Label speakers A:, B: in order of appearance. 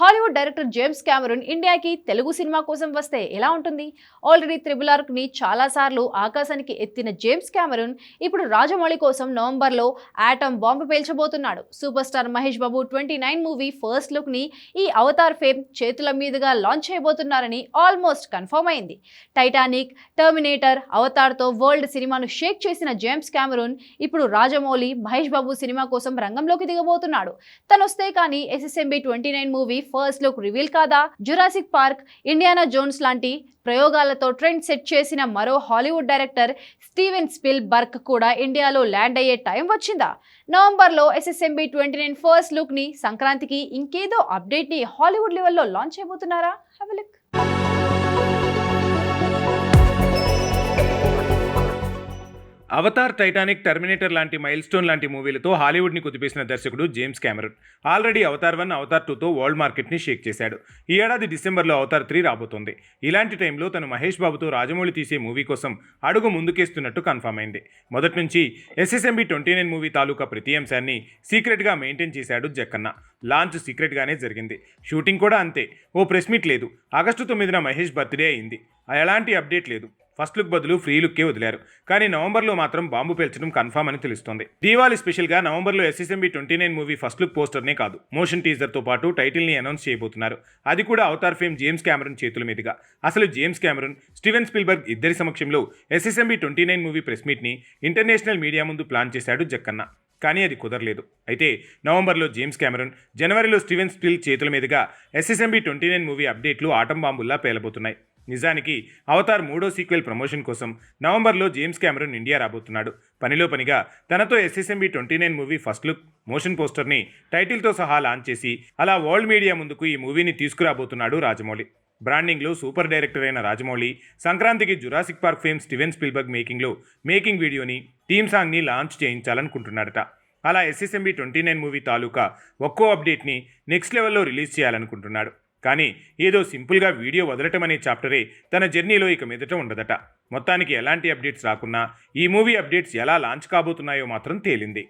A: Hollywood director James Cameron ఇండియాకి Telugu cinema కోసం వస్తే ఎలా ఉంటుంది? ఆల్రెడీ త్రిబుల్ ఆర్క్ని చాలాసార్లు ఆకాశానికి ఎత్తిన జేమ్స్ క్యామరూన్ ఇప్పుడు రాజమౌళి కోసం నవంబర్లో atom bomb పేల్చబోతున్నాడు. Super star Mahesh Babu twenty nine movie first లుక్ని ఈ అవతార్ ఫేమ్ చేతుల మీదుగా లాంచ్ చేయబోతున్నారని ఆల్మోస్ట్ కన్ఫర్మ్ అయింది. టైటానిక్ టర్మినేటర్ అవతార్తో వరల్డ్ సినిమాను షేక్ చేసిన జేమ్స్ క్యామరూన్ ఇప్పుడు రాజమౌళి మహేష్ బాబు సినిమా కోసం రంగంలోకి దిగబోతున్నాడు. తనొస్తే కానీ SSMB twenty nine movie first look reveal కాదా? జురాసిక్ పార్క్ ఇండియానా జోన్స్ లాంటి ప్రయోగాలతో ట్రెండ్ సెట్ చేసిన మరో Hollywood director Steven Spielberg కూడా ఇండియాలో ల్యాండ్ అయ్యే టైం వచ్చిందా? నవంబర్లో ఎస్ఎస్ఎంబి ట్వంటీ నైన్ ఫస్ట్ లుక్ని సంక్రాంతికి ఇంకేదో అప్డేట్ని హాలీవుడ్ లెవెల్లో launch చేయబోతున్నారా have look
B: Avatar Titanic Terminator లాంటి మైల్ స్టోన్ లాంటి మూవీలతో హాలీవుడ్ని కుదిపేసిన దర్శకుడు James Cameron already Avatar one Avatar టూతో వరల్డ్ మార్కెట్ని షేక్ చేశాడు. ఈ ఏడాది డిసెంబర్లో అవతార్ త్రీ రాబోతోంది. ఇలాంటి టైంలో తను మహేష్ బాబుతో రాజమౌళి తీసే మూవీ కోసం అడుగు ముందుకేస్తున్నట్టు కన్ఫర్మ్ అయింది. మొదటి నుంచి ఎస్ఎస్ఎంబి ట్వంటీ నైన్ మూవీ తాలూకా ప్రతి అంశాన్ని సీక్రెట్గా మెయింటైన్ చేశాడు జక్కన్న. లాంచ్ సీక్రెట్గానే జరిగింది. షూటింగ్ కూడా అంతే. ఓ ప్రెస్ మీట్ లేదు. ఆగస్టు తొమ్మిదిన మహేష్ బర్త్డే అయింది. ఎలాంటి అప్డేట్ లేదు. ఫస్ట్ లుక్ బదులు ఫ్రీ లుక్కే వదిలారు. కానీ నవంబర్లో మాత్రం బాంబు పేల్చడం కన్ఫామ్ అని తెలుస్తోంది. దీవాలి స్పెషల్గా నవంబర్లో SSMB twenty nine movie first look పోస్టర్నే కాదు మోషన్ టీజర్తో పాటు టైటిల్ని అనౌన్స్ చేయబోతున్నారు. అది కూడా అవతార్ ఫేమ్ జేమ్స్ క్యామరన్ చేతుల మీదుగా. అసలు జేమ్స్ క్యామరన్ స్టీవెన్ స్పిల్బర్గ్ ఇద్దరి సమక్షంలో SSMB twenty nine movie press మీట్ని international media ముందు ప్లాన్ చేశాడు జక్కన్న. కానీ అది కుదరలేదు. అయితే నవంబర్లో జేమ్స్ కెమెరన్ జనవరిలో స్టీవెన్ స్పిల్ చేతుల మీదుగా ఎస్ఎస్ఎంబి ట్వంటీ నైన్ మూవీ అప్డేట్లు ఆటం బాంబుల్లా పేలబోతున్నాయి. నిజానికి అవతార్ మూడో సీక్వెల్ ప్రమోషన్ కోసం నవంబర్లో జేమ్స్ క్యామరూన్ ఇండియా రాబోతున్నాడు. పనిలో పనిగా తనతో SSMB twenty nine movie first look motion పోస్టర్ని టైటిల్తో సహా లాంచ్ చేసి అలా వరల్డ్ మీడియా ముందుకు ఈ మూవీని తీసుకురాబోతున్నాడు రాజమౌళి. బ్రాండింగ్లో సూపర్ డైరెక్టర్ అయిన రాజమౌళి సంక్రాంతికి Jurassic Park fame Steven Spielberg మేకింగ్లో making వీడియోని థీమ్ సాంగ్ని లాంచ్ చేయించాలనుకుంటున్నాడట అలా ఎస్ఎస్ఎంబి ట్వంటీ నైన్ మూవీ తాలూకా ఒక్కో అప్డేట్ని నెక్స్ట్ లెవెల్లో రిలీజ్ చేయాలనుకుంటున్నాడు. కానీ ఏదో సింపుల్గా వీడియో వదలటం అనే చాప్టరే తన జర్నీలో ఇక మీదట ఉండదట. మొత్తానికి ఎలాంటి అప్డేట్స్ రాకున్నా ఈ మూవీ అప్డేట్స్ ఎలా లాంచ్ కాబోతున్నాయో మాత్రం తేలింది.